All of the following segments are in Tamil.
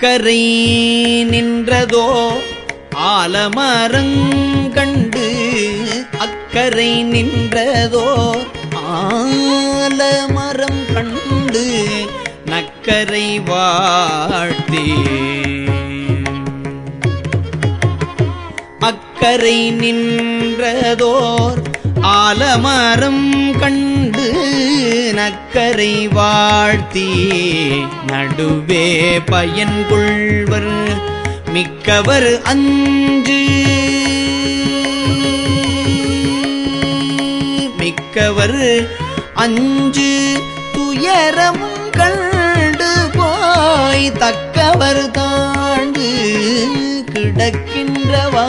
அக்கரை நின்றதோ ஆலமரங்கண்டு அக்கரை நின்றதோ ஆலமரம் கண்டு நக்கரை வாழ்த்தே. அக்கரை நின்றதோர் ஆலமரம் கண்டு நக்கரை வாழ்த்தி நடுவே பயன் கொள்வர் மிக்கவர் அஞ்சு. மிக்கவர் அஞ்சு துயரம் கண்டு போய் தக்கவர் தாண்டு கிடக்கின்றவா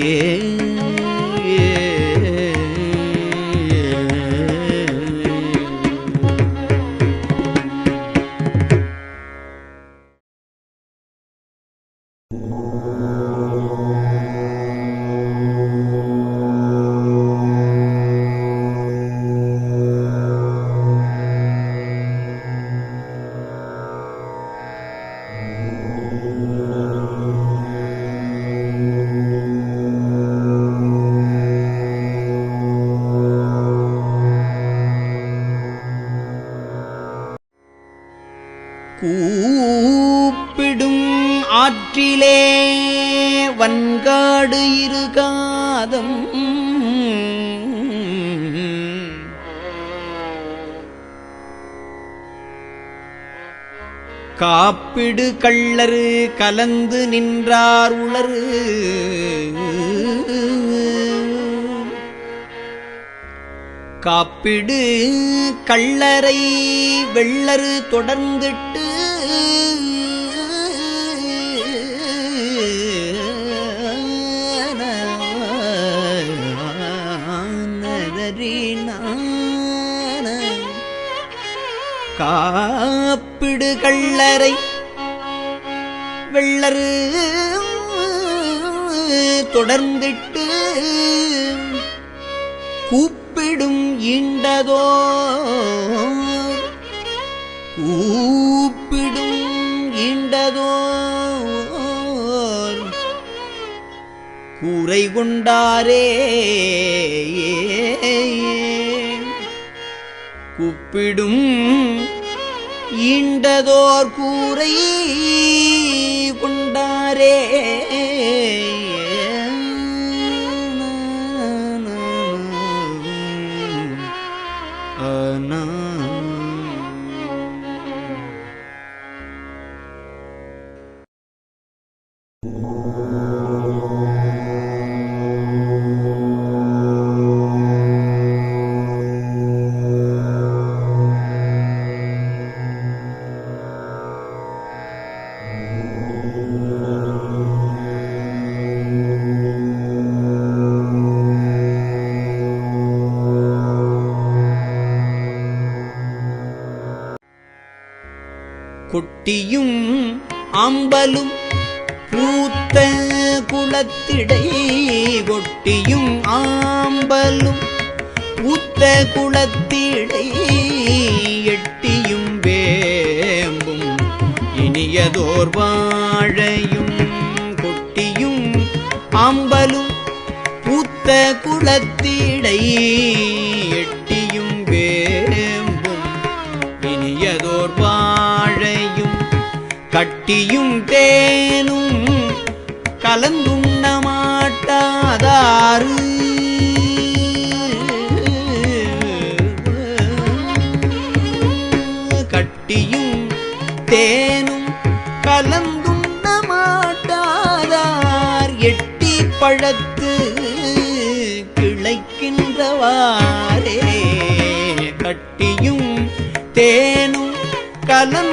ஏ கூப்பிடும் ஆற்றிலே வன்காடு இருகாதம். காப்பிடு கள்ளரு கலந்து நின்றார் உளரு காப்பிடு கள்ளரை வெள்ளரு தொடர்ந்திட்டு காப்பிடு கள்ளரை வெள்ளரு தொடர்ந்திட்டு கூப்பிடும் ஈண்டதோ? கூப்பிடும் ஈண்டதோ? கூரை கொண்டாரே கூப்பிடும் ஈண்டதோர் கூரை கொண்டாரே. கொட்டியும் அம்பலும் பூத்த குளத்திடை கொட்டியும் ஆம்பலும் பூத்த குளத்திடை எட்டியும் வேம்பும் இனியதோர் வாழையும் கொட்டியும் அம்பலும் பூத்த குளத்திடை தீயும் தேனும் கலந்துண்ண மாட்டாதாறு கட்டியும் தேனும் கலந்துண்ண மாட்டாதார் எட்டி பழத்து கிளைக்கின்றவாரே கட்டியும் தேனும் கலந்து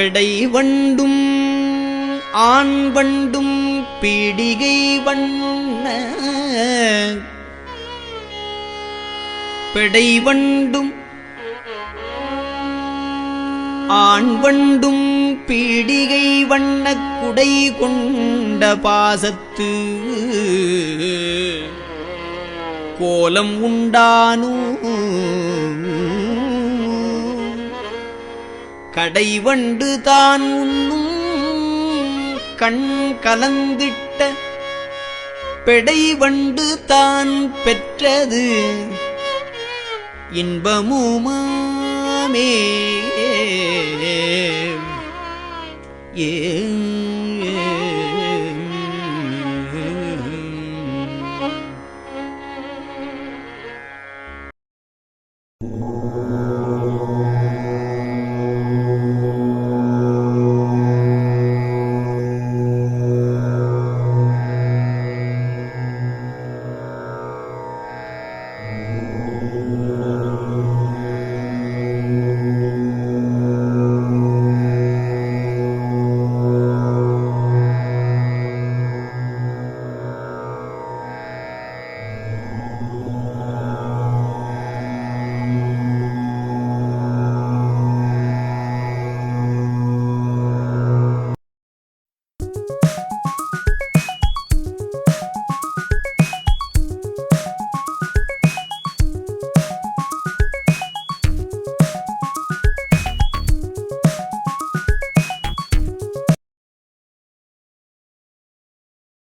பெடை வண்டும் ஆண் வண்டும் பீடிகை வண்ண. பெடை வண்டும் ஆண் வண்டும் பீடிகை வண்ண குடை கொண்ட பாசத்து. கோலம் உண்டானூ கடைவண்டு தான் உண்ணும். கண் கலந்திட்ட பெடைவண்டு தான் பெற்றது. இன்பமுமாமே. ஏ